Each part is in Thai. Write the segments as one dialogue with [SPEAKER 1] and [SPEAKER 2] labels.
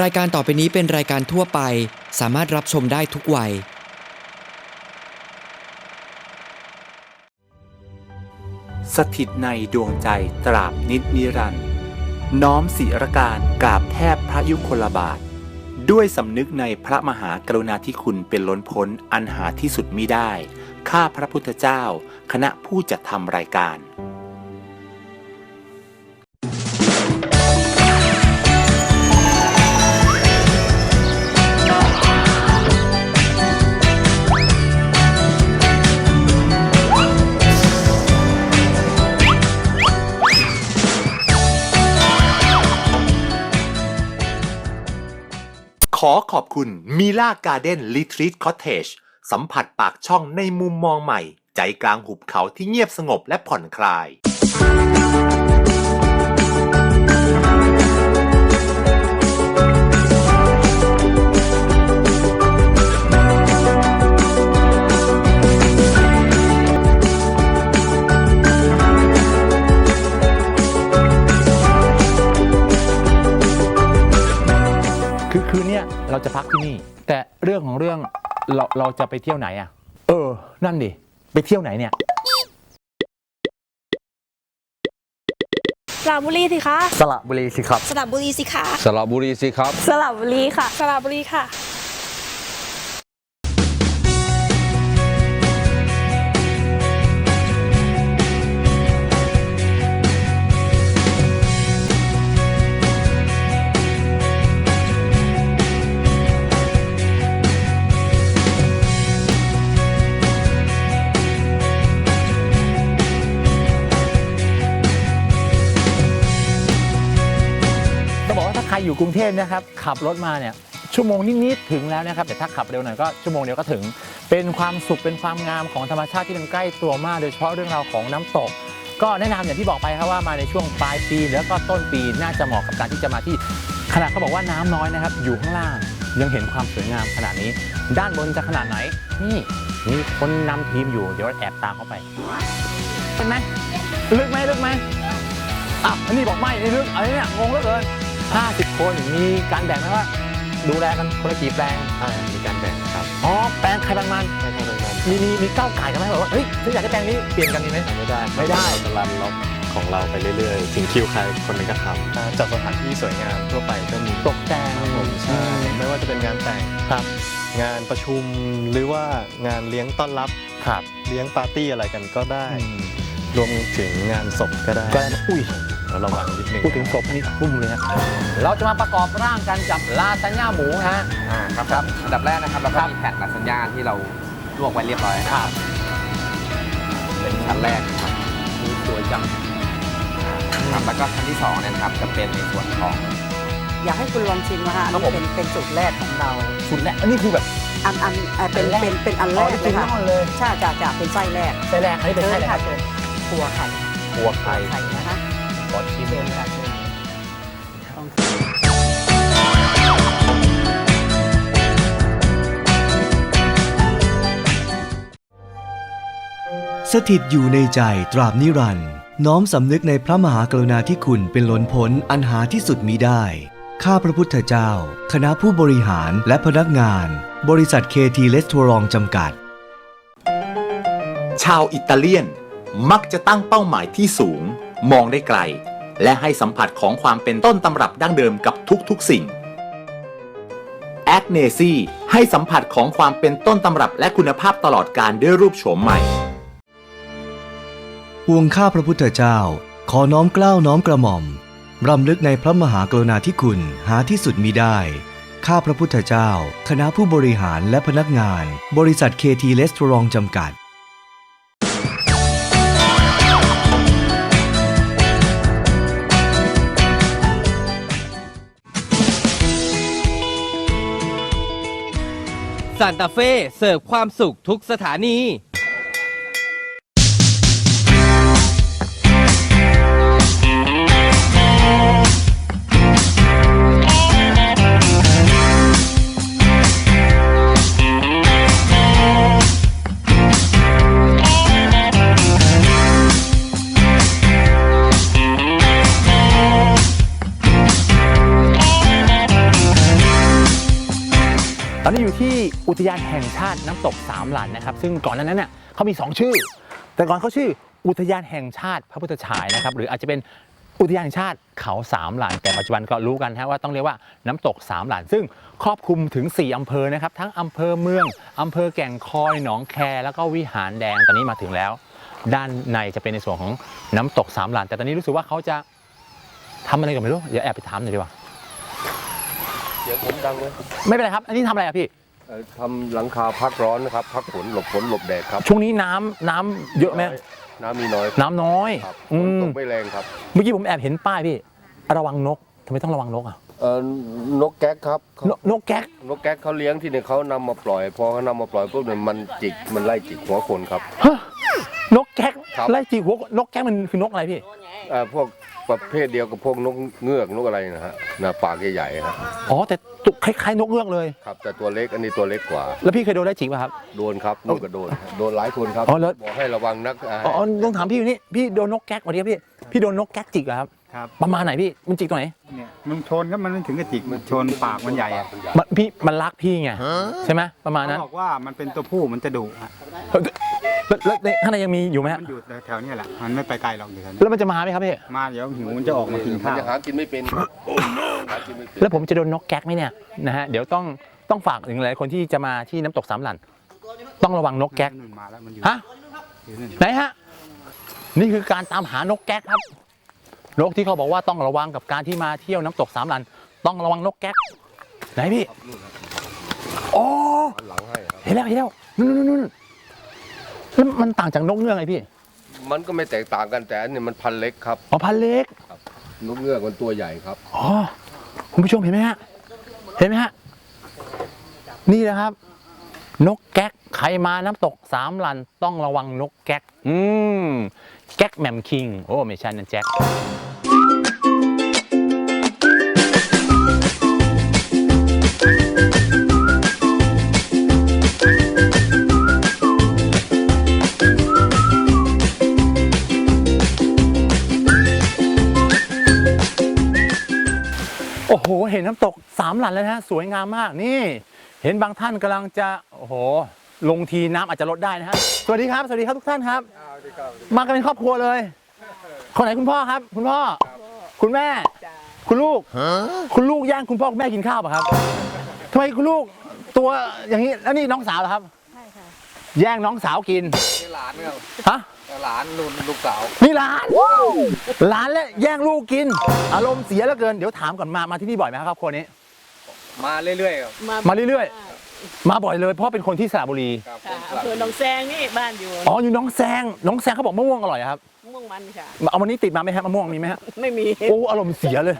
[SPEAKER 1] รายการต่อไปนี้เป็นรายการทั่วไป สามารถรับชมได้ทุกวัย
[SPEAKER 2] สถิตในดวงใจตราบนิจนิรันดร์น้อมศิรการกราบแทบพระยุคลบาท ด้วยสำนึกในพระมหากรุณาธิคุณเป็นล้นพ้นอันหาที่สุดมิได้ ข้าพระพุทธเจ้า คณะผู้จัดทำรายการ อขอบคุณมิล่าการ์เด้นลิทรีทคอตเทจสัมผัสปากช่องในมุมมองใหม่ ใจกลางหุบเขาที่เงียบสงบและผ่อนคลาย
[SPEAKER 3] เนี้ยเราจะพักที่นี่ แต่เรื่องของเรื่องเราเราจะไปเที่ยวไหนอะ เออ นั่นดิ ไปเที่ยวไหนเนี่ย
[SPEAKER 4] สระบุรีสิคะ
[SPEAKER 5] สระบุรีสิครับ
[SPEAKER 4] สระบุรีสิคะ
[SPEAKER 6] สระบุรีสิครับ
[SPEAKER 4] สระบุรีค่ะ สระบุรีค่ะ
[SPEAKER 3] กว่าถ้าใครอยู่กรุงเทพนะครับขับรถมาเนี่ยชั่วโมงนิดๆถึงแล้วนะครับแต่ถ้าขับเร็วหน่อยก็ชั่วโมงเดียวก็ถึง เป็นความสุขเป็นความงามของธรรมชาติที่มันใกล้ตัวมาก โดยเฉพาะเรื่องราวของน้ำตก ก็แนะนำอย่างที่บอกไปครับว่ามาในช่วงปลายปีแล้วก็ต้นปีน่าจะเหมาะกับการที่จะมาที่ขนาดเขาบอกว่าน้ำน้อยนะครับ อยู่ข้างล่างยังเห็นความสวยงามขนาดนี้ ด้านบนจะขนาดไหนนี่มีคนนำทีมอยู่เดี๋ยวแอบตามเข้าไปเห็นไหมลึกไหมลึกไหมอะอันนี้บอกไม่นี่ลึกอะไรเนี่ยงงเหลือเกิน 50 คนมีการแบ่งไหมว่า ดูแลกันคนละกี่แปลง
[SPEAKER 5] อ่ามีการแบ่งครับ
[SPEAKER 3] อ๋อแปลงใครแปลงมัน
[SPEAKER 5] ไม่ใช่ตรงนั้น
[SPEAKER 3] มีมีมีก้าวไก่กันไหมแบบว่าเฮ้ยฉันอยากได้แปลงนี้เปลี่ยนกันมีไหม
[SPEAKER 5] ไม่ได้
[SPEAKER 3] ไม่ได้
[SPEAKER 5] เราจะรันล็อกของเราไปเรื่อยๆถึงคิวใครคนนั้นก็ท
[SPEAKER 7] อ่าจัดสถานที่สวยงามทั่วไปก็มี
[SPEAKER 3] ตกแต่ง
[SPEAKER 7] ครับผมใช่ไม่ว่าจะเป็นงานแต่ง
[SPEAKER 3] ครับ
[SPEAKER 7] งานประชุมหรือว่างานเลี้ยงต้อนรับ
[SPEAKER 3] ครับ
[SPEAKER 7] เลี้ยงปาร์ตี้อะไรกันก็ได้
[SPEAKER 3] อืม
[SPEAKER 7] รวมถึงงานศพก็ได้
[SPEAKER 3] ก็อุ้ย
[SPEAKER 7] แล้วระวังนิดนึง
[SPEAKER 3] พูดถึงศพนี่ปุ้มเลยฮะเราจะมาประกอบร่างกันกับลาซานญ่าหมูฮะ
[SPEAKER 6] อ่าครับครับอันดับแรกนะครับเราก็มีแผ่นลาซานญ่าที่เราลวกไว้เรียบร้อยนะครับ เป็นชั้นแรกนะครับ
[SPEAKER 3] ดูสวยจัง
[SPEAKER 6] ครับแล้วก็ชั้นที่สองเนี่ยนะครับจะเป็นในส่วนของ
[SPEAKER 8] อยากให้คุณลองชิมนะฮะอัน
[SPEAKER 3] ครับ
[SPEAKER 8] นี้
[SPEAKER 3] ผม
[SPEAKER 8] เป็นเป็นสูตรแรกของเรา
[SPEAKER 3] สุดแรกอันนี้คือแบบ
[SPEAKER 8] อันอันเอ่อเป็น
[SPEAKER 3] อันแรก
[SPEAKER 8] เป็นเป็นอันแร
[SPEAKER 3] อ๋อกนี่
[SPEAKER 8] เล
[SPEAKER 3] คือย
[SPEAKER 8] ค่ะ
[SPEAKER 3] นอนเลย
[SPEAKER 8] ใช่จากจากเป็นไส้แรก
[SPEAKER 3] ไส้แรกอันนี้เป็นไส้อะไรค
[SPEAKER 8] ค่ะ
[SPEAKER 3] รับ
[SPEAKER 8] เชิญครัวไข่
[SPEAKER 3] หัวไข่
[SPEAKER 8] ไข่นะคะ
[SPEAKER 3] ขอชิม
[SPEAKER 8] เชิญค่ะเชิญลอง
[SPEAKER 9] สถิตอยู่ในใจตราบนิรันดร์น้อมสำนึกในพระมหากรุณาธิคุณเป็นล้นพ้นอันหาที่สุดมิได้ ข้าพระพุทธเจ้า คณะผู้บริหารและพนักงาน บริษัทเคทีเลสทัวรองจำกัด
[SPEAKER 2] ชาวอิตาเลียนมักจะตั้งเป้าหมายที่สูง มองได้ไกล และให้สัมผัสของความเป็นต้นตำรับดั้งเดิมกับทุกๆสิ่งแอคเนซีให้สัมผัสของความเป็นต้นตำรับและคุณภาพตลอดการด้วยรูปโฉมใหม่
[SPEAKER 9] ปวงข้าพระพุทธเจ้า ขอน้อมเกล้าวน้อมกระหม่อม รำลึกในพระมหากรุณาธิคุณหาที่สุดมิได้ ข้าพระพุทธเจ้า คณะผู้บริหารและพนักงาน บริษัทเคทีเลสทรองจำกัด
[SPEAKER 10] ซานตาเฟ่เสิร์ฟความสุขทุกสถานี
[SPEAKER 3] อนนี้อยู่ที่อุทยานแห่งชาติน้ำตกสามหลันนะครับ ซึ่งก่อนหนานั้นเนี่ยเขามี 2 ชื่อ แต่ก่อนเขาชื่ออุทยานแห่งชาติพระพุทธฉายนะครับ หรืออาจจะเป็นอุทยานแห่งชาติเขาสามหลันแต่ปัจจุบันก็รู้กันฮะว่าต้องเรียกว่าน้ำตกสามหลันซึ่งครอบคลุมถึง 4อำเภอนะครับ ทั้งอำเภอเมืองอำเภอแก่งคอยหนองแคแล้วก็วิหารแดงตอนนี้มาถึงแล้ว ด้านในจะเป็นในส่วนของน้ำตกสามหลันแต่ตอนนี้รู้สึกว่าเขาจะทำอะไรกันไม่รู้เดี๋ยวแอบไปถามหน่อยดีกว่า
[SPEAKER 11] สียงผมดังเลย
[SPEAKER 3] ไม่เป็นไรครับ อันนี้ทำอะไรอะพี่
[SPEAKER 11] เอ่อทำหลังคาพักร้อนนะครับ พักฝนหลบฝนหลบแดดครับ
[SPEAKER 3] ช่วงนี้น้ำน้ำเยอะไหม
[SPEAKER 11] น้ำมีน้อย
[SPEAKER 3] น้ำน้อย
[SPEAKER 11] ครับฝ
[SPEAKER 3] อื
[SPEAKER 11] น
[SPEAKER 3] ม
[SPEAKER 11] ตกไม่แรงครับ
[SPEAKER 3] เมื่อกี้ผมแอบเห็นป้ายพี่ ระวังนกทำไมต้องระวังนกอะ
[SPEAKER 11] เอ่อนกแก๊กครับเขา
[SPEAKER 3] นนกแก๊ก
[SPEAKER 11] นกแก๊กเขาเลี้ยงที่เนี่ยเขานำมาปล่อย พอเขานำมาปล่อยปุ๊บเนี่ยมันจิกมันไล่จิกหัวคนครับ
[SPEAKER 3] ฮะ นกแก๊ก
[SPEAKER 11] ครับ
[SPEAKER 3] ไล่จีหัวนกแก๊กมันคือนกอะไรพี่
[SPEAKER 11] เอ่อพวกประเภทเดียวกับพวกนกเงือกนกอะไรนะฮะนะปากใหญ่ๆฮะ
[SPEAKER 3] อ๋อแต่ตุคล้ายๆนกเงือกเลย
[SPEAKER 11] ครับ แต่ตัวเล็กอันนี้ตัวเล็กกว่า
[SPEAKER 3] แล้วพี่เคยโดนไล่จิกป่ะครับ
[SPEAKER 11] โดนครับนู่นก็โดน โดนหลายคนครับ
[SPEAKER 3] อ๋อแล้ว
[SPEAKER 11] บอกให้ระวังนักอ่า
[SPEAKER 3] อ๋อต้องถามพี่อยู่นี่พี่โดนนกแก๊กวันนี้พี่พี่โดนนกแก๊กจิกเหรอครับ
[SPEAKER 12] ครับ
[SPEAKER 3] ประมาณไหนพี่มันจิกตรงไหน
[SPEAKER 12] เนี่ยมันชนครับมันไม่ถึงกับจิกมันชนปากมันใหญ่อะ
[SPEAKER 3] มันพี่มันรักพี่ไงใช่ไหมประมาณนั้น
[SPEAKER 12] เขาบอกว่ามันเป็นตัวผู้มันจะดุฮะ
[SPEAKER 3] แล้วแล้วแล้วข้างในยังมีอยู่ไหมฮะ
[SPEAKER 12] มันอยู่แถวๆเนี้แหละมันไม่ไปไกลหรอกอยู่แถวนี้
[SPEAKER 3] แล้วมันจะมาไหมครับพี่
[SPEAKER 12] มาเดี๋ยวหิวมันจะออกมากิน
[SPEAKER 11] มัน
[SPEAKER 12] ข้าว
[SPEAKER 11] จะหากินไม่เป็นหากินไม่เป็น
[SPEAKER 3] แล้วผมจะโดนนกแก๊กไหมเนี่ยนะฮะเดี๋ยวต้องต้องฝากถึงหลายคนที่จะมาที่น้ำตกสามหลันต้องระวังนกแก๊ก
[SPEAKER 12] นู่นมาแล้วมันอยู่
[SPEAKER 3] ฮะ
[SPEAKER 12] อยู่นั่น
[SPEAKER 3] ไหนฮะ นี่คือการตามหานกแก๊กครับ นกที่เขาบอกว่าต้องระวังกับการที่มาเที่ยวน้ำตกสามหลัน ต้องระวังนกแก๊กไหนพี่อ๋อ
[SPEAKER 11] หลังให้ครับ
[SPEAKER 3] เห็นแล้วเห็นแล้วนู่นนู่นนู่นแล้วมันต่างจากนกเงือกไงพี่
[SPEAKER 11] มันก็ไม่แตกต่างกันแต่อันนี้มันพันเล็กครับ
[SPEAKER 3] อ๋อพันเล็ก
[SPEAKER 11] นกเงือกมันตัวใหญ่ครับ
[SPEAKER 3] อ๋อคุณผู้ชมเห็นไหมฮะเห็นไหมฮะนี่นะครับ นกแก๊กใครมาน้ำตกสามลันต้องระวังนกแก๊ก อืม แก๊กแหม่มคิง โอ้ ไม่ใช่นั่นแจ็ค โอ้โห เห็นน้ำตกสามหลันแล้วนะฮะสวยงามมากนี่ เห็นบางท่านกำลังจะโอ้โหลงทีน้ำอาจจะลดได้นะฮะสวัสดีครับสวัสดีครับทุกท่านครับ มากันเป็นครอบครัวเลยคนไหนคุณพ่อครับ คุณพ่อ คุณแม่ คุณลูก คุณลูกย่างคุณพ่อคุณแม่กินข้าวป่ะครับทำไมคุณลูกตัวอย่างนี้แล้วนี่น้องสาวเหรอครับ
[SPEAKER 8] ใช่ค่ะ
[SPEAKER 3] แย่งน้องสาวกิน
[SPEAKER 6] นี่หลานครับ
[SPEAKER 3] ฮะ
[SPEAKER 6] หลานนุ่นลูกสาว
[SPEAKER 3] นี่หลานหลานและแย่งลูกกิน อารมณ์เสียเหลือเกินเดี๋ยวถามก่อนมามาที่นี่บ่อยไหมครับครอบครัวนี้
[SPEAKER 6] มาเรื่อยๆครับ
[SPEAKER 3] มาเรื่อยๆ มาบ่อยเลยเพราะเป็นคนที่สระบุรี
[SPEAKER 6] ครับผ
[SPEAKER 8] ค่ะ
[SPEAKER 6] ม
[SPEAKER 8] อำเภอหนองแซงนี่บ้านอยู่
[SPEAKER 3] อ๋ออยู่น้องแซงน้องแซงเขาบอกมะม่วงอร่อยครับ
[SPEAKER 8] ม่วงมันค่ะ
[SPEAKER 3] เอาวันนี้ติดมาไหมฮะมะม่วงมีไหมฮะ
[SPEAKER 8] ไม่มี
[SPEAKER 3] โอ้อารมณ์เสียเลย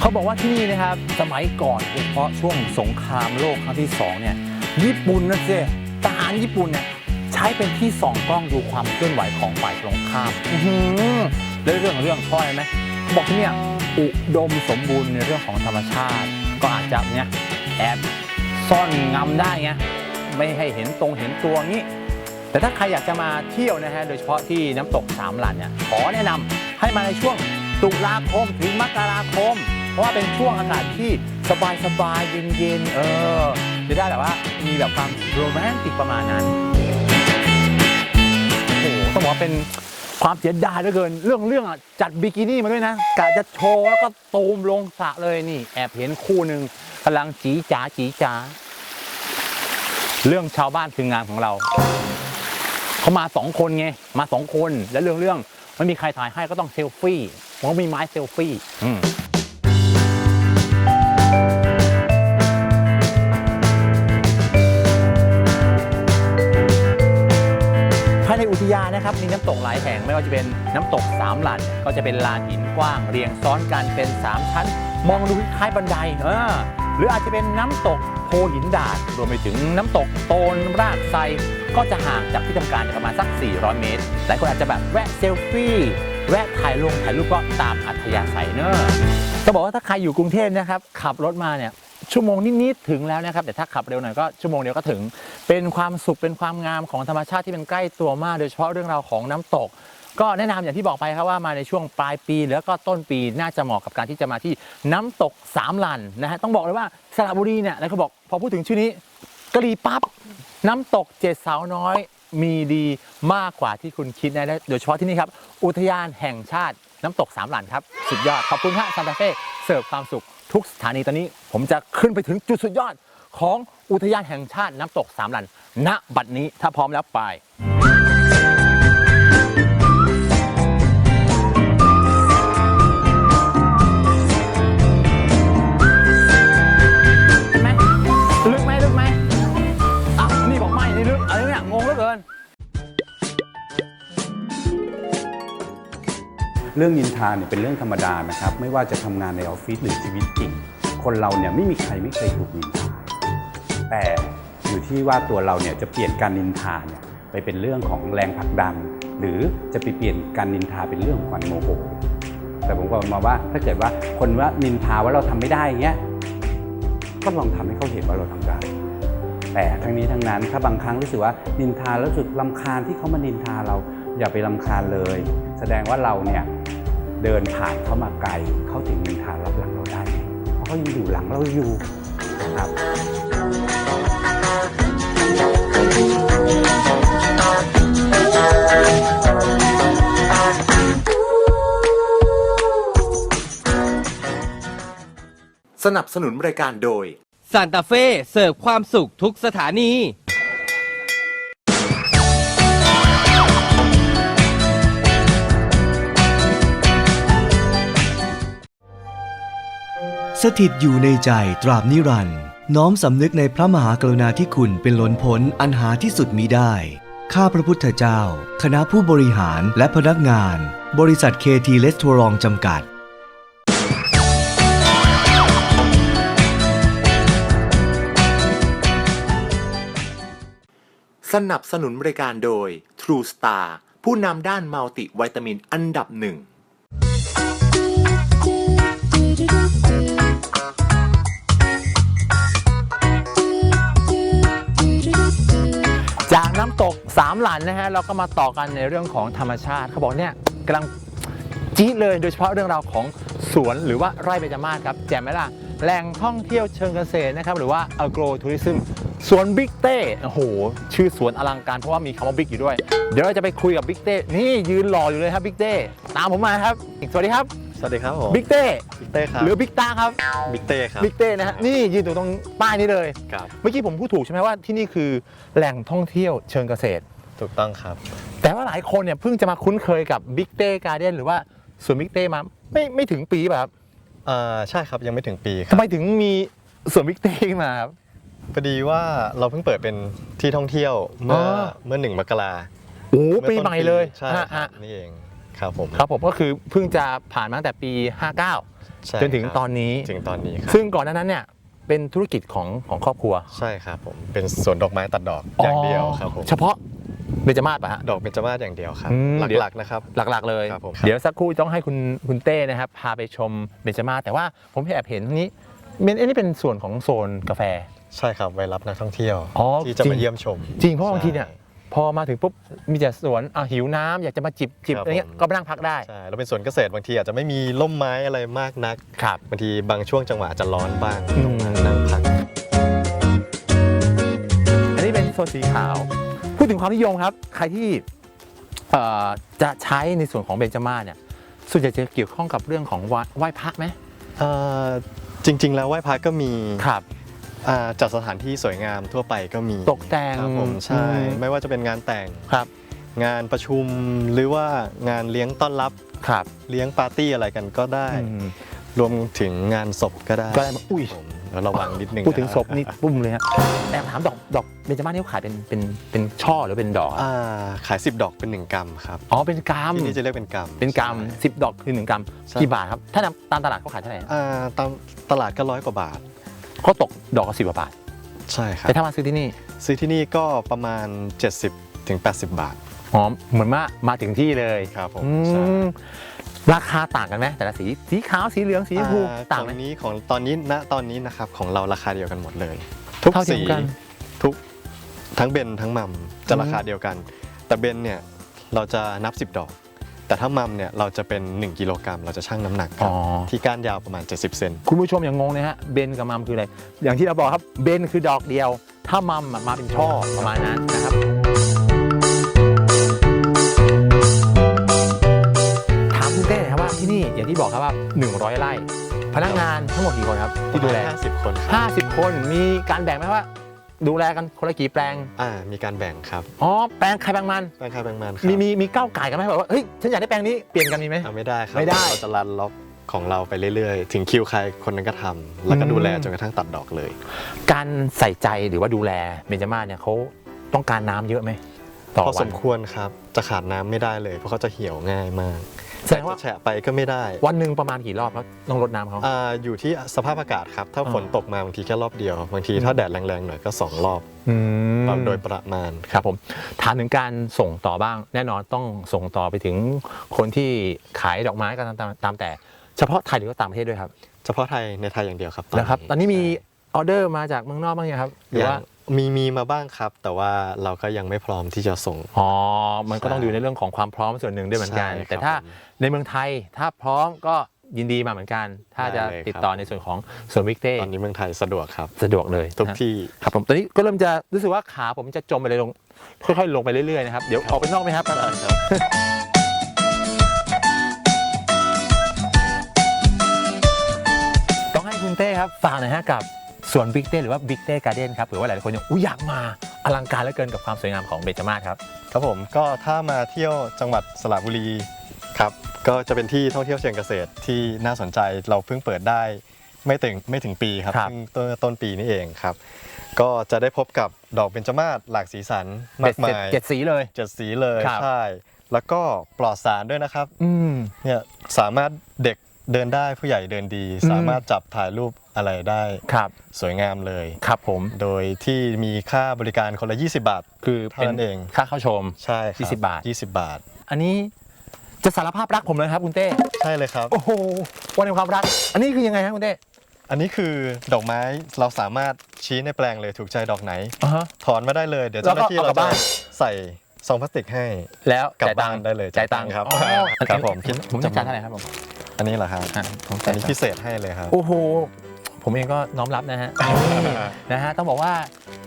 [SPEAKER 3] เขาบอกว่าที่นี่นะครับ สมัยก่อนโดยเฉพาะช่วงสงครามโลกครั้งที่สองเนี่ยญี่ปุ่นนะเจทหารญี่ปุ่นเนี่ยใช้เป็นที่ส่องกล้องดูความเคลื่อนไหวของฝ่ายตรงข้ามแล้วเรื่องเรื่องพราะอะไหมเขาบอกที่เนี่ยอุดมสมบูรณ์ในเรื่องของธรรมชาติ ก็อาจจะเนี่ยแอบซ่อนงำได้ไงไม่ให้เห็นตรงเห็นตัวงี้ แต่ถ้าใครอยากจะมาเที่ยวนะฮะโดยเฉพาะที่น้ำตกสามหลันเนี่ยขอแนะนำให้มาในช่วงตุลาคมถึงมกราคม เพราะว่าเป็นช่วงอากาศที่สบายสบายๆเย็นๆเออ จะได้แบบว่ามีแบบความโรแมนติกประมาณนั้นโอ้โหต้องบอกว่าเป็นความเสียดายเหลือเกิน เรื่องเรื่องอะจัดบิกินี่มาด้วยนะกะจะโชว์แล้วก็ตูมลงสระเลยนี่ แอบเห็นคู่หนึ่งกำลังจีจ๋าจีจ๋าเรื่องชาวบ้านคืองานของเราเขามาสองคนไงมาสองคนแล้วเรื่องเรื่องไม่มีใครถ่ายให้ก็ต้องเซลฟี่ผมก็มีไม้เซลฟี่อืม นอุทยานะครับมีน้ำตกหลายแห่งไม่ว่าจะเป็นน้ำตกสามหลันก็จะเป็นลานหินกว้างเรียงซ้อนกันเป็น 3 ชั้น มองดูคล้ายบันไดเออหรืออาจจะเป็นน้ำตกโพหินดาดรวมไปถึงน้ำตกโตนรากไซก็จะห่างจากที่ทำการประมาณสัก 400 เมตรหลายคนอาจจะแบบแวะเซลฟี่แวะถ่ายลงถ่ายรูปก็ตามอัธยาศัยเนอะจะบอกว่าถ้าใครอยู่กรุงเทพนะครับขับรถมาเนี่ย ชั่วโมงนิดๆถึงแล้วนะครับแต่ถ้าขับเร็วหน่อยก็ชั่วโมงเดียวก็ถึง เป็นความสุขเป็นความงามของธรรมชาติที่เป็นใกล้ตัวมาก โดยเฉพาะเรื่องราวของน้ำตก ก็แนะนำอย่างที่บอกไปครับว่ามาในช่วงปลายปีแล้วก็ต้นปีน่าจะเหมาะกับการที่จะมาที่น้ำตกสามลันนะฮะต้องบอกเลยว่าสระบุรีเนี่ยแล้วเขาบอกพอพูดถึงชื่อนี้กะหรี่ปั๊บน้ำตกเจ็ดสาวน้อยมีดีมากกว่าที่คุณคิดนะและโดยเฉพาะที่นี่ครับ อุทยานแห่งชาติน้ำตกสามหลันครับ สุดยอด ขอบคุณฮะซานตาเฟ่เสิร์ฟความสุข ทุกสถานีตอนนี้ผมจะขึ้นไปถึงจุดสุดยอดของอุทยานแห่งชาติน้ำตกสามหลัน ณ บัดนี้ถ้าพร้อมแล้วไป เรื่
[SPEAKER 12] องนินทาเนี่ยเป็นเรื่องธรรมดานะครับ ไม่ว่าจะทำงานในออฟฟิศหรือชีวิตจริง คนเราเนี่ยไม่มีใครไม่เคยถูกนินทา แต่อยู่ที่ว่าตัวเราเนี่ยจะเปลี่ยนการนินทาเนี่ยไปเป็นเรื่องของแรงผลักดัน หรือจะไปเปลี่ยนการนินทาเป็นเรื่องของความโมโหแต่ผมก็มองว่าถ้าเกิดว่าคนว่านินทาว่าเราทำไม่ได้อย่างเงี้ยก็ลองทำให้เขาเห็นว่าเราทำได้แต่ทั้งนี้ทั้งนั้นถ้าบางครั้งรู้สึกว่านินทาแล้วรู้สึกลำคาญที่เขามานินทาเราอย่าไปลำคาญเลย แสดงว่าเราเนี่ย เดินผ่านเขามาไกลเขาถึงนินทารับหลังเราได้ เพราะเขายังอยู่หลังเราอยู่นะครับ
[SPEAKER 2] สนับสนุนรายการโดย
[SPEAKER 10] ซานตาเฟ่เสิร์ฟความสุขทุกสถานี
[SPEAKER 9] สถิตอยู่ในใจตราบนิรันดร์น้อมสำนึกในพระมหากรุณาธิคุณเป็นล้นพ้นอันหาที่สุดมิได้ ข้าพระพุทธเจ้า คณะผู้บริหารและพนักงาน บริษัทเคทีเลสทัวรองจำกัด
[SPEAKER 2] สนับสนุนบรายการโดย True Star ผู้นำด้านมัลติวิตามินอันดับหนึ่ง
[SPEAKER 3] จากน้ำตกสามหลันนะฮะเราก็มาต่อกันในเรื่องของธรรมชาติเขาบอกเนี่ยกำลังจี๊ดเลยโดยเฉพาะเรื่องราวของสวนหรือว่าไร่เบญจมาศครับแจ่มไหมล่ะแหล่งท่องเที่ยวเชิงเกษตรนะครับหรือว่า agro tourism สวนบิ๊กเต้โอ้โห ชื่อสวนอลังการเพราะว่ามีคำว่าบิ๊กอยู่ด้วย เดี๋ยวเราจะไปคุยกับบิ๊กเต้นี่ยืนรออยู่เลยครับบิ๊กเต้ตามผมมาครับสวัสดีครับ
[SPEAKER 5] วัสดีครับผม
[SPEAKER 3] บิ๊กเต้
[SPEAKER 5] บิ๊กเต้ครับ
[SPEAKER 3] หรือบิ๊กตาครับ
[SPEAKER 5] บิ๊กเต้ครับ
[SPEAKER 3] บิ๊กเต้นะฮะนี่ยืนอยู่ตรงป้ายนี้เลย
[SPEAKER 5] ครับ
[SPEAKER 3] เมื่อกี้ผมพูดถูกใช่ไหมว่าที่นี่คือแหล่งท่องเที่ยวเชิงเกษตร
[SPEAKER 5] ถูกต้องครับ
[SPEAKER 3] แต่ว่าหลายคนเนี่ยเพิ่งจะมาคุ้นเคยกับบิ๊กเต้การ์เด้นหรือว่าสวนบิ๊กเต้มาไม่ไม่ถึงปีแบบ
[SPEAKER 5] อ่าใช่ครับยังไม่ถึงปีค
[SPEAKER 3] ทำ
[SPEAKER 5] รับ
[SPEAKER 3] ไมถึงมีสวนบิ๊กเต้ขึ้นมาครับ
[SPEAKER 5] พอดีว่าเราเพิ่งเปิดเป็นที่ท่องเที่ยวเมื่อ
[SPEAKER 3] อ
[SPEAKER 5] เมื่อหนึ่งมกรา
[SPEAKER 3] โอ้
[SPEAKER 5] เมื่อ
[SPEAKER 3] ปี
[SPEAKER 5] ต้น
[SPEAKER 3] ใหม่เลย
[SPEAKER 5] ใช่
[SPEAKER 3] ฮะ
[SPEAKER 5] ครั
[SPEAKER 3] ฮะ
[SPEAKER 5] บนี่เอง ครับผม
[SPEAKER 3] ครับผมก็คือเพิ่งจะผ่านมาตั้งแต่ปี 59
[SPEAKER 5] ใช่
[SPEAKER 3] จนถึง
[SPEAKER 5] ครับ
[SPEAKER 3] ตอนนี้
[SPEAKER 5] ถึงตอนนี้ครับ
[SPEAKER 3] ซึ่งก่อนหน้านั้นเนี่ยเป็นธุรกิจของของครอบครัว
[SPEAKER 5] ใช่ครับผมเป็นสวนดอกไม้ตัดดอกอย่างเดียวครับผม
[SPEAKER 3] เฉพาะเบญจมาศป่ะฮะ
[SPEAKER 5] ดอกเบญจมาศอย่างเดียวครับ
[SPEAKER 3] อืม
[SPEAKER 5] หลักๆนะครับ
[SPEAKER 3] หลักๆ เลย
[SPEAKER 5] ครับผม
[SPEAKER 3] เดี๋ยวสักครู่ต้องให้คุณคุณเต้นะครับพาไปชมเบญจมาศแต่ว่าผมแอบเห็นตรงนี้เป็นอันนี้เป็นส่วนของโซนกาแฟ
[SPEAKER 5] ใช่ครับไว้รับนักท่องเที่ยว
[SPEAKER 3] อ๋อ
[SPEAKER 5] ที่จะ
[SPEAKER 3] จริ
[SPEAKER 5] มางเยี่ยมชม
[SPEAKER 3] จริงเพราะบางทีเนี่ย
[SPEAKER 5] ใช่
[SPEAKER 3] พอมาถึงปุ๊บมีแต่สวนอะหิวน้ำอยากจะมาจิบจิบ
[SPEAKER 5] ครับ
[SPEAKER 3] อะไรเงี้ย
[SPEAKER 5] ผม
[SPEAKER 3] ก็ไปนั่งพักได้
[SPEAKER 5] ใช่เราเป็นสวนเกษตรบางทีอาจจะไม่มีร่มไม้อะไรมากนัก
[SPEAKER 3] ครับ
[SPEAKER 5] บางทีบางช่วงจังหวะอาจจะร้อนบ้าง
[SPEAKER 3] อืม
[SPEAKER 5] ตรงนั้นนั่งพัก
[SPEAKER 3] อันนี้เป็นโซนสีขาว พูดถึงความนิยมครับ ใครที่เอ่อจะใช้ในส่วนของเบญจมาศเนี่ยส่วนใหญ่จะเกี่ยวข้องกับเรื่องของไหว้ไหว้พระไหม
[SPEAKER 5] เอ่อจริงๆ แล้วไหว้พระก็มี
[SPEAKER 3] ครับ
[SPEAKER 5] อ่าจัดสถานที่สวยงามทั่วไปก็มี
[SPEAKER 3] ตกแต่ง
[SPEAKER 5] ครับผมใช่
[SPEAKER 3] อืม
[SPEAKER 5] ไม่ว่าจะเป็นงานแต่ง
[SPEAKER 3] ครับ
[SPEAKER 5] งานประชุมหรือว่างานเลี้ยงต้อนรับ
[SPEAKER 3] ครับ
[SPEAKER 5] เลี้ยงปาร์ตี้อะไรกันก็ได้
[SPEAKER 3] อืม
[SPEAKER 5] รวมถึงงานศพก็ได้
[SPEAKER 3] ก็ได้มาอุ้ย
[SPEAKER 5] ผมแล้วระวังนิดนึง
[SPEAKER 3] พูดถึง
[SPEAKER 5] นะ
[SPEAKER 3] ศพนี่ปุ้มเลยฮะแต่ถามดอกดอกเบญจมาศนี่เขาขายเป็นเป็นเป็นช่อหรือเป็นดอกอะ
[SPEAKER 5] อ่าขาย 10 ดอกเป็น 1 กรัมครับ
[SPEAKER 3] อ๋อเป็นกรัม
[SPEAKER 5] ที่นี่จะเรียกเป็นกรัม
[SPEAKER 3] เป็นกรัม
[SPEAKER 5] ใช่
[SPEAKER 3] สิบดอกคือหนึ่งกรัม
[SPEAKER 5] ใช่
[SPEAKER 3] กี่บาทครับ ถ้านำตามตลาดเขาขายเท่าไหร่
[SPEAKER 5] อ่าตามตลาดก็ร้อยกว่าบาท
[SPEAKER 3] เขาตกดอกละสิบบาท
[SPEAKER 5] ใช่ครับ
[SPEAKER 3] แต่ถ้ามาซื้อที่นี่
[SPEAKER 5] ซื้อที่นี่ก็ประมาณ 70ถึง80 บาท
[SPEAKER 3] หอมเหมือนมามาถึงที่เลย
[SPEAKER 5] ครับผม
[SPEAKER 3] อื
[SPEAKER 5] ใช่
[SPEAKER 3] มราคาต่างกันไหมแต่ละสีสีขาวสีเหลืองสีชมพู
[SPEAKER 5] อ่
[SPEAKER 3] ต่างไหม
[SPEAKER 5] ของนี้ของตอนนี้ณตอนนี้นะครับของเราราคาเดียวกันหมดเลย ทุก
[SPEAKER 3] เท่าเทีย
[SPEAKER 5] สี
[SPEAKER 3] มกัน
[SPEAKER 5] ทุกทั้งเบนทั้งมัมจะ
[SPEAKER 3] อืม
[SPEAKER 5] ราคาเดียวกัน แต่เบนเนี่ยเราจะนับ 10 ดอก แต่ถ้ามัมเนี่ยเราจะเป็น 1 กิโลกรัมเราจะชั่งน้ำหนักครับ
[SPEAKER 3] อ๋อ
[SPEAKER 5] ที่ก้านยาวประมาณ 70 เซน
[SPEAKER 3] คุณผู้ชมอย่างงงนะฮะเบนกับมัมคืออะไร อย่างที่เราบอกครับเบนคือดอกเดียว ถ้ามัมอะมาเป็นช่อประมาณนั้นนะครับถามคุณเต้หน่อยครับว่าที่นี่อย่างที่บอกครับว่า 100 ไร่ พนักงานทั้งหมดกี่คนครับที่ดูแล
[SPEAKER 5] 50 คนครับ
[SPEAKER 3] 50 คนมีการแบ่งไหมว่า ดูแลกันคนละกี่แปลง
[SPEAKER 5] อ่ามีการแบ่งครับ
[SPEAKER 3] อ๋อ แปลงใครแปลงมัน
[SPEAKER 5] แบ่งใครแบ่งมันครับ
[SPEAKER 3] มีมีมีก้าวไก่กันไหมแบบว่า เฮ้ย ฉันอยากได้แปลงนี้ เปลี่ยนกันมีไหม
[SPEAKER 5] อ่าไม่ได้ครับ
[SPEAKER 3] ไม่ได้
[SPEAKER 5] เราจะรันล็อกของเราไปเรื่อยๆ ถึงคิวใครคนนั้นก็ทำแล้วก็
[SPEAKER 3] อืม
[SPEAKER 5] ดูแลจนกระทั่งตัดดอกเลย
[SPEAKER 3] การใส่ใจหรือว่าดูแลเบญจมาศเนี่ยเขาต้องการน้ำเยอะไหมต่อ
[SPEAKER 5] พอ
[SPEAKER 3] วั
[SPEAKER 5] ส
[SPEAKER 3] น
[SPEAKER 5] มควรครับจะขาดน้ำไม่ได้เลย เพราะเขาจะเหี่ยวง่ายมาก
[SPEAKER 3] แสดงว่า
[SPEAKER 5] จะแฉะไปก็ไม่ได้
[SPEAKER 3] วันหนึ่งประมาณกี่รอบครับต้องรดน้ำเขา
[SPEAKER 5] อ่าอยู่ที่สภาพอากาศครับ ถ้า
[SPEAKER 3] อ่า
[SPEAKER 5] ฝนตกมาบางทีแค่รอบเดียว บางทีถ้าแดดแรงๆหน่อยก็ 2 รอบ
[SPEAKER 3] อืม
[SPEAKER 5] ตามโดยประมาณ
[SPEAKER 3] ครับผมถามถึงการส่งต่อบ้าง แน่นอนต้องส่งต่อไปถึงคนที่ขายดอกไม้กันตามตามแต่ เฉพาะไทยหรือว่าต่างประเทศด้วยครับ
[SPEAKER 5] เฉพาะไทยในไทยอย่างเดียวครับ
[SPEAKER 3] แล้วครับ ตอนนี้มีออเดอร์มาจากเมืองนอกบ้างยังครับหรือ
[SPEAKER 5] ยัง
[SPEAKER 3] ว่า
[SPEAKER 5] มีมีมาบ้างครับ แต่ว่าเราก็ยังไม่พร้อมที่จะส่ง
[SPEAKER 3] อ๋อ มันก็ต้องดูในเรื่องของความพร้อมส่วนหนึ่งด้วยเหมือนกัน
[SPEAKER 5] ใช่ครับ
[SPEAKER 3] แต่ถ้า
[SPEAKER 5] ผม
[SPEAKER 3] ในเมืองไทยถ้าพร้อมก็ยินดีมาเหมือนกัน ถ้าจะ
[SPEAKER 5] ได้เลย
[SPEAKER 3] ติดต่อ
[SPEAKER 5] ครับ
[SPEAKER 3] ในส่วนของส่วนวิกเต้
[SPEAKER 5] ตอนนี้เมืองไทยสะดวกครับ
[SPEAKER 3] สะดวกเลย
[SPEAKER 5] ทุก
[SPEAKER 3] นะ
[SPEAKER 5] ที่
[SPEAKER 3] ครับผมตอนนี้ก็เริ่มจะรู้สึกว่าขาผมจะจมไปเลยลง ค่อยๆ ลงไปเรื่อยๆนะครับเดี๋ยวออกไปนอกไหมครับต้องให้คุณเต้ครับฝากหน่อยฮะกับ สวนบิ๊กเต้หรือว่าบิ๊กเต้การ์เด้นครับเผื่อว่าหลายๆคนยังอุ๊ยอยากมาอลังการเหลือเกินกับความสวยงามของเบญจมาศครับ
[SPEAKER 5] ครับผมก็ถ้ามาเที่ยวจังหวัดสระบุรีครับก็จะเป็นที่ท่องเที่ยวเชิงเกษตรที่น่าสนใจเราเพิ่งเปิดได้ไม่ถึงไม่ถึงปีครับ
[SPEAKER 3] ครับ
[SPEAKER 5] เพิ่งต้นต้นปีนี้เองครับ ก็จะได้พบกับดอกเบญจมาศหลากสีสันมากมาย
[SPEAKER 3] เจ็ดสีเลย
[SPEAKER 5] เจ็ดสีเลย
[SPEAKER 3] ครับ
[SPEAKER 5] ใช่ แล้วก็ปลอดสารด้วยนะครับ
[SPEAKER 3] อืม
[SPEAKER 5] เนี่ยสามารถเด็ก เดินได้ผู้ใหญ่เดินดี
[SPEAKER 3] อืม
[SPEAKER 5] สามารถจับถ่ายรูปอะไรได้
[SPEAKER 3] ครับ
[SPEAKER 5] สวยงามเลย
[SPEAKER 3] ครับผม
[SPEAKER 5] โดยที่มีค่าบริการคนละ 20 บาท
[SPEAKER 3] คือ
[SPEAKER 5] เท่า
[SPEAKER 3] เป็น
[SPEAKER 5] นั้นเอง
[SPEAKER 3] ค่าเข้าชม
[SPEAKER 5] ใช่ครั
[SPEAKER 3] 20 บาท
[SPEAKER 5] 20 บาท
[SPEAKER 3] อันนี้จะสารภาพรักผมเลยครับคุณเต้
[SPEAKER 5] ใช่เลยครับ
[SPEAKER 3] โอ้โหวันแห่งความรัก อันนี้คือยังไงครับคุณเต้
[SPEAKER 5] อันนี้คือดอกไม้เราสามารถชี้ในแปลงเลยถูกใจดอกไหน
[SPEAKER 3] อ่าฮะ
[SPEAKER 5] ถอนมาได้เลยเดี๋ยวเจ้าหน้าที่
[SPEAKER 3] แล้วก็
[SPEAKER 5] เรา
[SPEAKER 3] เอากลับ
[SPEAKER 5] จะ
[SPEAKER 3] บ้าน
[SPEAKER 5] ใส่ซองพลาสติกให้
[SPEAKER 3] แล้ว
[SPEAKER 5] กลับ
[SPEAKER 3] จ่ายตัง
[SPEAKER 5] บ้าน
[SPEAKER 3] ค์
[SPEAKER 5] ได้เลย
[SPEAKER 3] จ่ายตังค์
[SPEAKER 5] ครับ
[SPEAKER 3] อ๋อ
[SPEAKER 5] ครับผม
[SPEAKER 3] คิดผมจะจ่ายเท่าไหร่ครับผม
[SPEAKER 5] อันนี้เหรอครับ
[SPEAKER 3] อะผม
[SPEAKER 5] อั
[SPEAKER 3] จ่านย
[SPEAKER 5] นี้
[SPEAKER 3] ตัง
[SPEAKER 5] พิ
[SPEAKER 3] ค์
[SPEAKER 5] เศษให้เลยครับ
[SPEAKER 3] โอ้โห ผมเองก็น้อมรับนะฮะ นี่นะฮะ ต้องบอกว่า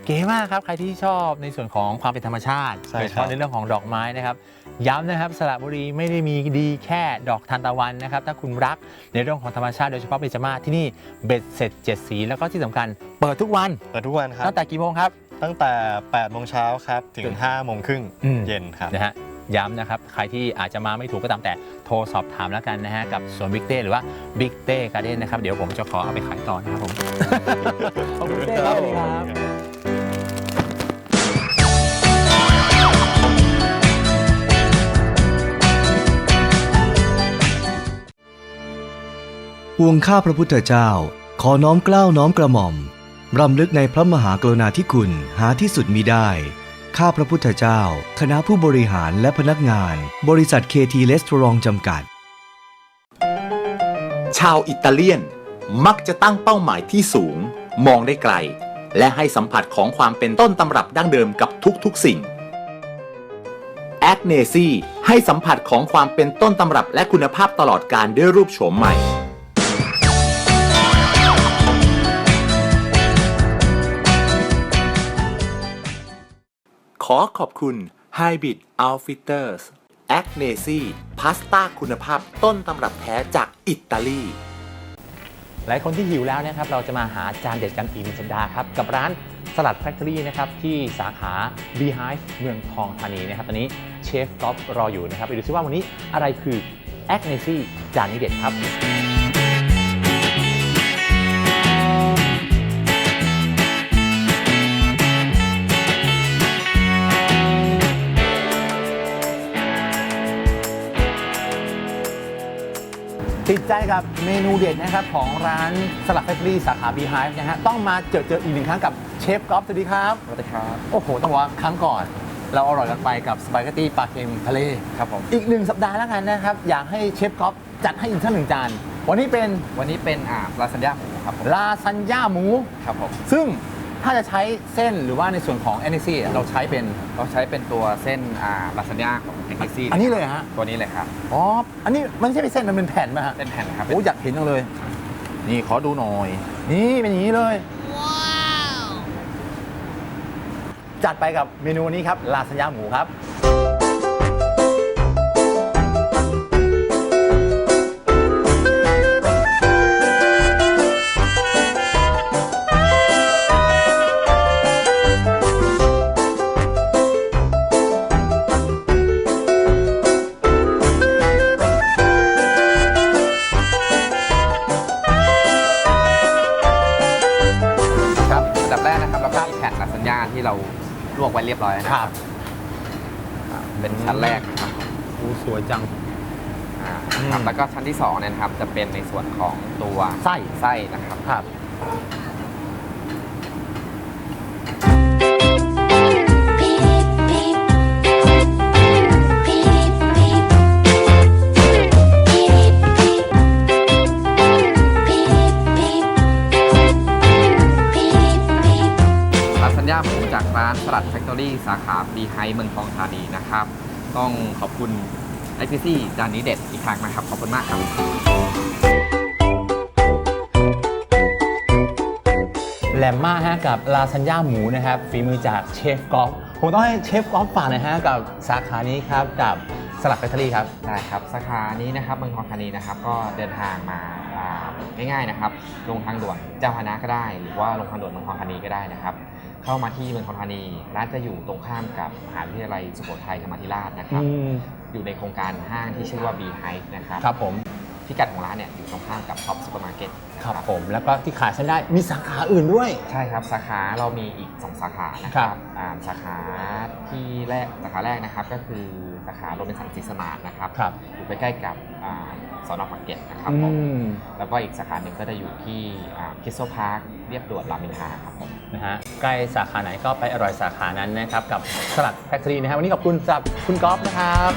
[SPEAKER 3] เก๋มากครับ ใครที่ชอบในส่วนของความเป็นธรรมชาติ
[SPEAKER 5] ใช่
[SPEAKER 3] โดยเฉ
[SPEAKER 5] ครับ
[SPEAKER 3] พาะในเรื่องของดอกไม้นะครับ ย้ำนะครับสระบุรีไม่ได้มีดีแค่ดอกทานตะวันนะครับ ถ้าคุณรักในเรื่องของธรรมชาติโดยเฉพาะเบญจมาศที่นี่เบ็ดเสร็จเจ็ดสีแล้วก็ที่สำคัญเปิดทุกวัน
[SPEAKER 5] เปิดทุกวันครับ
[SPEAKER 3] ตั้งแต่กี่โมงครับ
[SPEAKER 5] ตั้งแต่8โมงเช้าครับ ถึง5โมงครึ่ง
[SPEAKER 3] อืม
[SPEAKER 5] เย็นครับ
[SPEAKER 3] นะฮะ ย้ำนะครับ ใครที่อาจจะมาไม่ถูกก็ตามแต่โทรสอบถามแล้วกันนะฮะ กับสวนบิ๊กเต้หรือว่าบิ๊กเต้การ์เด้นนะครับ เดี๋ยวผมจะขอเอาไปขายต่อนะครับผมขอบคุณเต้ครับสวัสดีครับ
[SPEAKER 9] ปวงข้าพระพุทธเจ้า ขอน้อมเกล้าวน้อมกระหม่อม รำลึกในพระมหากรุณาธิคุณหาที่สุดมิได้ ข้าพระพุทธเจ้า คณะผู้บริหารและพนักงาน บริษัทเคทีเลสทรองจำกัด
[SPEAKER 2] ชาวอิตาเลียนมักจะตั้งเป้าหมายที่สูง มองได้ไกล และให้สัมผัสของความเป็นต้นตำรับดั้งเดิมกับทุกๆสิ่งแอคเนซี่ให้สัมผัสของความเป็นต้นตำรับและคุณภาพตลอดการด้วยรูปโฉมใหม่ ขอขอบคุณ Hybrid Outfitters a g n e s i พาสต้าคุณภาพต้นตำรับแท้จากอิตาลี
[SPEAKER 3] หลายคนที่หิวแล้วนะครับ เราจะมาหาจานเด็ดกันอีกหนึ่งสัปดาห์ครับ กับร้านสลัดแฟคทอรี่นะครับที่สาขา Beehive เมืองทองธานีนะครับ ตอนนี้เชฟก๊อฟรออยู่นะครับ ไปดูซิว่าวันนี้อะไรคือ a g n e s i จานนี้เด็ดครับ ติดใจกับเมนูเด็ดนะครับของร้านสลัดแฟคทอรี่สาขา Beehive นะฮะต้องมาเจอเจออีกหนึ่งครั้งกับเชฟก๊อฟสวัสดีครับ
[SPEAKER 6] สวัสดีครับ
[SPEAKER 3] โอ้โหต้องบอกว่าครั้งก่อน เราอร่อยกันไปกับสปาเกตตี้ปลาเค็มทะเล
[SPEAKER 6] ครับผม
[SPEAKER 3] อีกหนึ่งสัปดาห์แล้วกันนะครับ อยากให้เชฟก๊อฟจัดให้อีกสักหนึ่งจานวันนี้เป็น
[SPEAKER 6] วันนี้เป็นอ่าลาซานญ่าหมูครับผม
[SPEAKER 3] ลาซานญ่าหมู
[SPEAKER 6] ครับผม
[SPEAKER 3] ซึ่ง ถ้าจะใช้เส้นหรือว่าในส่วนของ n อ c เราใช้เป็น
[SPEAKER 6] เราใช้เป็นตัวเส้นอ่าลาซานญ่าของเอ็กซ์ซี
[SPEAKER 3] อันนี้เลยเหรอฮะ
[SPEAKER 6] ตัวนี้เลยครับ
[SPEAKER 3] อ๋อ อันนี้มันไม่ใช่เป็นเส้น มันเป็นแผ่นไหมฮะ
[SPEAKER 6] เป็นแผ่นครับ
[SPEAKER 3] โอ้อยากเห็นจังเลย นี่ขอดูหน่อย นี่เป็นอย่างนี้เลย จัดไปกับเมนูนี้ครับลาซานญ่าหมูครับ
[SPEAKER 6] ครับ ยบร้อยนะ
[SPEAKER 3] ค
[SPEAKER 6] ค
[SPEAKER 3] รั
[SPEAKER 6] รับบอ่าเป็นชั้นแรกนะครับ
[SPEAKER 3] โอ้สวยจัง
[SPEAKER 6] อ่า
[SPEAKER 3] อืม
[SPEAKER 6] ครับแล้วก็ชั้นที่สองเนี่ยนะครับจะเป็นในส่วนของตัว
[SPEAKER 3] ไส้
[SPEAKER 6] ไส้นะครับ
[SPEAKER 3] ครับ
[SPEAKER 6] สาขาบีไฮเมืองทองธานีนะครับ ต้องขอบคุณไอซีซีจานนี้เด็ดอีกครั้งนะครับ ขอบคุณมากครับ
[SPEAKER 3] แหลมมากฮะกับลาซานญ่าหมูนะครับฝีมือจากเชฟกอล์ฟผมต้องให้เชฟกอล์ฟฝากหน่อยฮะกับสาขานี้ครับกับสลัดแฟคทอรี่ครับ
[SPEAKER 6] ได้ครับสาขานี้นะครับเมืองทองธานีนะครับ ก็เดินทางมาอ่าง่ายๆนะครับ ลงทางด่วนเจ้าพนะก็ได้ หรือว่าลงทางด่วนเมืองทองธานีก็ได้นะครับ เข้ามาที่เมืองทองธานีร้านจะอยู่ตรงข้ามกับมหาวิทยาลัยสุโขทัยธรรมาธิราชนะครับอยู่ในโครงการห้างที่ชื่อว่า B High นะครับ
[SPEAKER 3] ครับผม
[SPEAKER 6] พิกัดของร้านเนี่ยอยู่ตรงข้ามกับท็อปซูเปอร์มาร์เก็ต
[SPEAKER 3] ครับผมแล้วก็ที่ขายเส้นได้มีสาขาอื่นด้วย
[SPEAKER 6] ใช่ครับสาขาเรามีอีก 2 สาขานะค
[SPEAKER 3] ครั
[SPEAKER 6] รับบ อ่าสาขาที่แรกสาขาแรกนะครับก็คือสาขาโรบินสันซีสมาร์ทนะครับ
[SPEAKER 3] ครับ
[SPEAKER 6] อยู่ใกล้ๆกับอ่า สอนอปากเกร็ดนะครับ
[SPEAKER 3] อื
[SPEAKER 6] ผม
[SPEAKER 3] ม
[SPEAKER 6] แล้วก็อีกสาขาหนึ่งก็จะอยู่ที่คิสโซพาร์คเรียบด่วนรามอินทราครับผม
[SPEAKER 3] นะฮะใกล้สาขาไหนก็ไปอร่อยสาขานั้นนะครับ กับสลัดแฟคทอรี่นะฮะวันนี้ขอบคุณจากคุณกอล์ฟนะครับ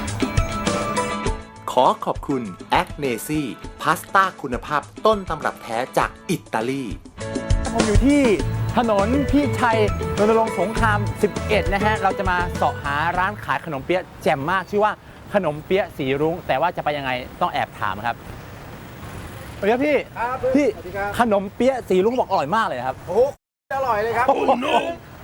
[SPEAKER 2] ขอขอบคุณแอคเนซี่พาสต้าคุณภาพต้นตำรับแท้จากอิตาลี
[SPEAKER 3] ผมอยู่ที่ถนนพี่ชัยรณรงค์สงคราม 11 นะฮะ เราจะมาเสาะหาร้านขายขนมเปี๊ยะแจ่มมาก ชื่อว่า ขนมเปี๊ยะสีรุ้ง แต่ว่าจะไปยังไงต้องแอบถามครับสวัสดีครับพี่พี่ขนมเปี๊ยะสีรุ้งบอกอร่อยมากเลยครับ
[SPEAKER 13] โอ้โหอร่อยเลยครับ
[SPEAKER 3] โอ้โห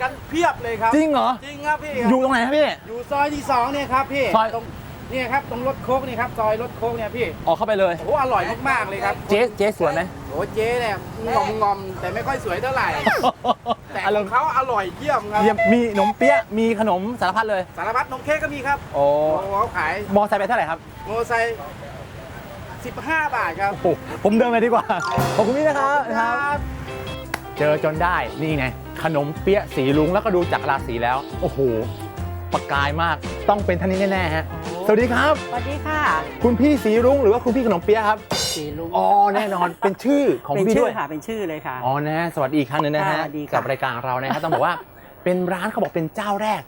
[SPEAKER 13] กันเพียบเลยครับ
[SPEAKER 3] จริงเหรอ
[SPEAKER 13] จริงครับพี่
[SPEAKER 3] อยู่ตรงไหนครับพี่
[SPEAKER 13] อยู่ซอยที่สองเนี่ยครับพี่
[SPEAKER 3] ซอย
[SPEAKER 13] ตรงเนี่ยครับตรงรถโค้กนี่ครับซอยรถโค้กเนี่ยพี่
[SPEAKER 3] ออกเข้าไปเลย
[SPEAKER 13] โอ้โหอร่อยมากๆเลยครับ
[SPEAKER 3] เจ๊เจ๊สวยไหม
[SPEAKER 13] โอ้เจ๊เนี่ยงอมงอมๆแต่ไม่ค่อยสวยเท่าไหร่ แต่
[SPEAKER 3] อาร
[SPEAKER 13] ข
[SPEAKER 3] ม
[SPEAKER 13] อง
[SPEAKER 3] ณ์
[SPEAKER 13] เขาอร่อยเยี่ยมครับ
[SPEAKER 3] เยี่ยมมีขนมเปี๊ยะมีขนมสารพัดเลย
[SPEAKER 13] สารพัดนมเค้กก็มีครับ
[SPEAKER 3] โอ้
[SPEAKER 13] โอ้เขาขาย
[SPEAKER 3] มอไซค์ไปเท่าไหร่ครับ
[SPEAKER 13] โมไซค์15 บาทครับ
[SPEAKER 3] โอ้โหผมเดินไปดีกว่า ขอบคุณพี่นะครับนะครับ เจอจนได้ นี่ไง ขนมเปี๊ยะสีลุงแล้วก็ดูจากราศีแล้ว โอ้โห ประกายมาก ต้องเป็นท่านนี้แน่ ๆ ฮะ สวัสดีครับ
[SPEAKER 8] สวัสดีค่ะ
[SPEAKER 3] คุณพี่สีรุ้งหรือว่าคุณพี่ขนมเปี๊ยะครับ
[SPEAKER 8] สีลุง
[SPEAKER 3] อ๋อแน่นอนเป็นชื่อของ
[SPEAKER 8] เป็น
[SPEAKER 3] พี่
[SPEAKER 8] ชื่
[SPEAKER 3] ด้
[SPEAKER 8] อ
[SPEAKER 3] วย
[SPEAKER 8] ค่ะเป็นชื่อเลยค่ะ
[SPEAKER 3] อ๋อนะฮะสวัสดีอีกครั้งหนึงนะฮะ
[SPEAKER 8] สวัสดีค่ะ
[SPEAKER 3] กับรายการเรานะครับต้องบอกว่าเป็นร้านเขาบอกเป็นเจ้าแรก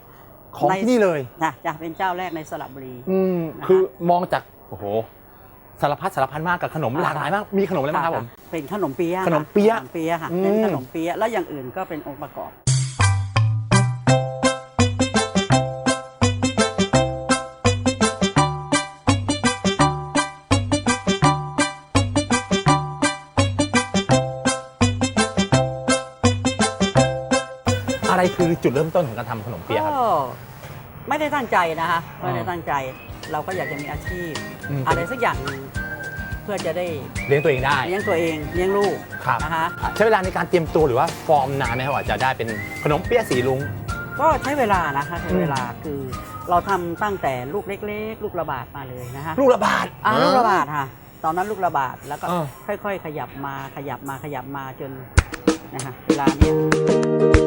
[SPEAKER 3] ของที่นี่เลย
[SPEAKER 8] นะจะเป็นเจ้าแรกในสระบุรี
[SPEAKER 3] อืม
[SPEAKER 8] นะคะ
[SPEAKER 3] คือมองจากโอ้โหสารพัดสารพันมากกับขนมหลากหลายมากมีขนมอะไรบ้างครับผม
[SPEAKER 8] เป็นขนมเปี๊ยะ
[SPEAKER 3] ขนมเปี๊ยะ
[SPEAKER 8] ขนมเปี๊ยะค่ะ
[SPEAKER 3] อืม
[SPEAKER 8] เป็นขนมเปี๊ยะแล้วอย่างอื่นก็เป็นองค์ประกอบ
[SPEAKER 3] คือจุดเริ่มต้นของการทำขนมเปี๊ยะครับ
[SPEAKER 8] ก็ไม่ได้ตั้งใจนะคะไม่ได้ตั้งใจ เราก็อยากจะมีอาชีพ
[SPEAKER 3] อืม
[SPEAKER 8] อะไรสักอย่างหนึ่งเพื่อจะได้
[SPEAKER 3] เลี้ยงตัวเองได้
[SPEAKER 8] เลี้ยงตัวเองเลี้ยงลูก
[SPEAKER 3] ครับ
[SPEAKER 8] นะคะ
[SPEAKER 3] ใช้เวลาในการเตรียมตัวหรือว่าฟอร์มนานไหมครับกว่าจะได้เป็นขนมเปี๊ยะสีลุง
[SPEAKER 8] ก็ใช้เวลานะคะใช้เวลาคือเราทำตั้งแต่ลูกเล็ก ๆ ลูกระบาดมาเลยนะคะ
[SPEAKER 3] ลูกระบาด
[SPEAKER 8] อ่าลูกระบาดค่ะ ตอนนั้นลูกระบาดแล้วก็
[SPEAKER 3] เออ
[SPEAKER 8] ค่อยๆ ขยับมาขยับมาขยับมาจนนะคะเวลาเนี้ย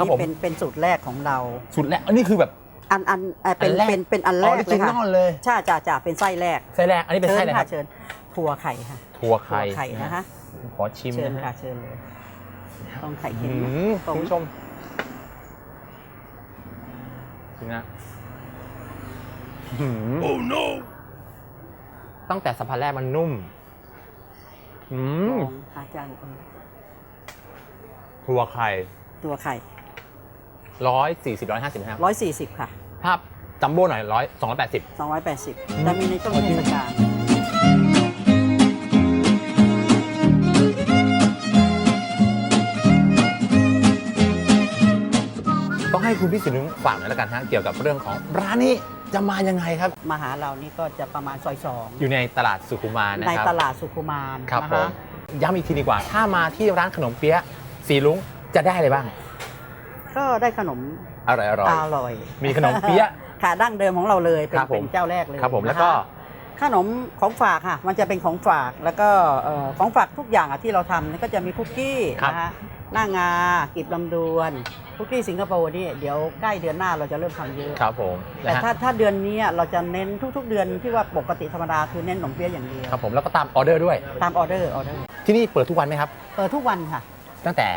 [SPEAKER 8] คะอัน
[SPEAKER 3] ครับ
[SPEAKER 8] นี้
[SPEAKER 3] ผม
[SPEAKER 8] เป็นเป็นสูตรแรกของเรา
[SPEAKER 3] สุดแล้วอันนี้คือแบบ
[SPEAKER 8] อันอันเอ่อเป็น
[SPEAKER 3] อันแรก
[SPEAKER 8] เป็นเป็นอันแรกเลย
[SPEAKER 3] original
[SPEAKER 8] ค่ะ
[SPEAKER 3] เลย
[SPEAKER 8] ใช่จ่าจ่าเป็นไส้แรก
[SPEAKER 3] ไส้แรกอันนี้เป็นไส้อะไรครับ
[SPEAKER 8] เชิญถั่วไข่ค่ะ
[SPEAKER 3] ถั่วไข่
[SPEAKER 8] ถั่วไข่นะคะ
[SPEAKER 3] ขอชิม
[SPEAKER 8] เชิญ
[SPEAKER 3] นะ
[SPEAKER 8] ค่ะ
[SPEAKER 3] ฮะ
[SPEAKER 8] เชิญเลยต้องไข่เค็
[SPEAKER 3] อื
[SPEAKER 8] มนะ
[SPEAKER 3] ม
[SPEAKER 8] ตรง
[SPEAKER 3] คุณผู้ชมจริงนะโอ้ no ตั้งแต่สัมผัสแรกมันนุ่ม อืม
[SPEAKER 8] ของอาจารย์เออ
[SPEAKER 3] ถั่วไข่
[SPEAKER 8] ตัวไข่
[SPEAKER 3] ร้อยสี่สิบร้อยห้าสิบครับ
[SPEAKER 8] ร้อยสี่สิบค่ะ
[SPEAKER 3] ภาพจัมโบ้หน่อยร้อยสองร้อยแปดสิบ
[SPEAKER 8] สองร้อยแปดสิบจะมีในช่วงเทศกาล
[SPEAKER 3] ต้องให้คุณพี่สินุ้งฝากหน่อยแล้วกันฮะเกี่ยวกับเรื่องของร้านนี้จะมายังไงครับ
[SPEAKER 8] มาหาเรานี่ก็จะประมาณซอยสอง
[SPEAKER 3] อยู่ในตลาดสุขุมานนะ
[SPEAKER 8] ใน
[SPEAKER 3] ครับ
[SPEAKER 8] ตลาดสุขุมาน
[SPEAKER 3] ครับ
[SPEAKER 8] นะ
[SPEAKER 3] ผ
[SPEAKER 8] คะ
[SPEAKER 3] มย้ำอีกทีดีกว่า ถ้ามาที่ร้านขนมเปี๊ยะสีลุงจะได้อะไรบ้าง
[SPEAKER 8] ก็ได้ขนม
[SPEAKER 3] อร่อยอร่อย
[SPEAKER 8] อร่อย
[SPEAKER 3] มีขนมเปี๊ยะ
[SPEAKER 8] ค่ะดั้งเดิมของเราเลยเป็น
[SPEAKER 3] ครับผม
[SPEAKER 8] เป็นเจ้าแรกเลย
[SPEAKER 3] ครับผม
[SPEAKER 8] นะะ
[SPEAKER 3] แล้วก็
[SPEAKER 8] ขนมของฝากค่ะ มันจะเป็นของฝากแล้วก็เอ่อของฝากทุกอย่างอะที่เราทำนี่ก็จะมีคุกกี้
[SPEAKER 3] ครับ
[SPEAKER 8] นะฮะหน้างากีบลำดวนคุกกี้สิงคโปร์นี่เดี๋ยวใกล้เดือนหน้าเราจะเริ่มทำเยอะ
[SPEAKER 3] ครับผม
[SPEAKER 8] แต่
[SPEAKER 3] นะฮะ
[SPEAKER 8] ถ้าถ้าเดือนนี้เราจะเน้นทุก ๆ เดือนที่ว่าปกติธรรมดาคือเน้นขนมเปี๊ยะอย่างเดียว
[SPEAKER 3] ครับผมแล้วก็ตามออเดอร์ด้วย
[SPEAKER 8] ตามออเดอร์ออเดอร์
[SPEAKER 3] ที่นี่เปิดทุกวันไหมครับ
[SPEAKER 8] เปิดทุกวันค่ะ
[SPEAKER 3] ตั้งแต่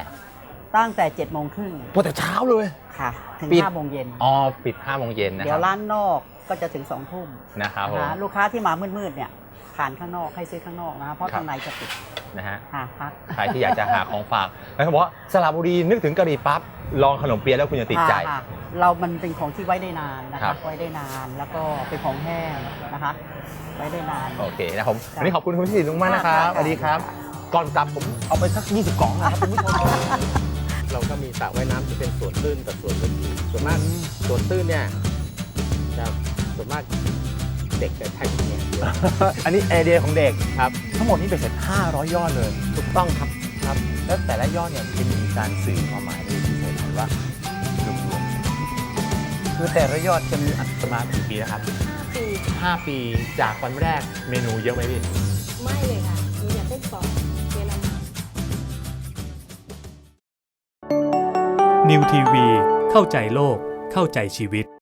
[SPEAKER 8] ตั้งแต่7จ็ดโมงครึ่ง
[SPEAKER 3] เปิดแต่เช้าเลย
[SPEAKER 8] ค่ะ ถึง
[SPEAKER 3] ปิด
[SPEAKER 8] ห้าโมงเย็น
[SPEAKER 3] อ๋อปิด5้าโมงเย็นนะค
[SPEAKER 8] เดี๋ยว
[SPEAKER 3] รับ
[SPEAKER 8] ร้านนอกก็จะถึง2องทุ่ม
[SPEAKER 3] นะครับผม
[SPEAKER 8] นะลูกค้าที่มามืดๆเนี่ยผ่านข้างนอกให้ซื้อข้างนอกนะเพราะ
[SPEAKER 3] ครับ
[SPEAKER 8] ข้างในจะปิด
[SPEAKER 3] นะฮะ
[SPEAKER 8] หาพัก
[SPEAKER 3] ใครที่อยากจะหาของฝากแล้วเขาบอกว่าสระบุรีนึกถึงกะหรี่ปั๊บลองขนมเปี๊ยะแล้วคุณจะติดใจ
[SPEAKER 8] ค่ะเรามันเป็นของที่ไว้ได้นานนะ
[SPEAKER 3] ครั
[SPEAKER 8] คะ
[SPEAKER 3] บ
[SPEAKER 8] ไว้ได้นานแล้วก็เป็นของแห้งนะคะ ไว้ได้นาน
[SPEAKER 3] โอเคนะครับผมวันนี้ขอบคุณคุณพี่สินุ้งมากนะครับ
[SPEAKER 8] ค่ะ
[SPEAKER 3] สวัสดีครับ ก่อนกลับผมเอาไปสัก 20 กล่องนะครับคุณผู้ชม
[SPEAKER 13] เราก็มีสระว่ายน้ำที่เป็นสวนตื้นกับสวนลึกอยู่ส่วนมากสวนตื้นเนี่ยจะส่วนมากเด็กจะใช้อย่างเงี้ยเยอะ
[SPEAKER 3] อันนี้ไอเดียของเด็กครับ ทั้งหมดนี้เป็นเสร็จ500 ยอดเลย
[SPEAKER 13] ถูกต้องครับ
[SPEAKER 3] ครับ แล้วแต่ละยอดเนี่ยเป็นมีการสื่อความหมายในพิเศษหรือว่ารวมๆคือแต่ละยอดจะมีอัตรากี่ปีนะครับ
[SPEAKER 4] ปี
[SPEAKER 3] 5 ปีจากวันแรกเมนูเยอะไหมพี่
[SPEAKER 4] ไม่เลยค่ะมีอย่างเส้นสองเยอร
[SPEAKER 14] นิวทีวีเข้าใจโลก เข้าใจชีวิต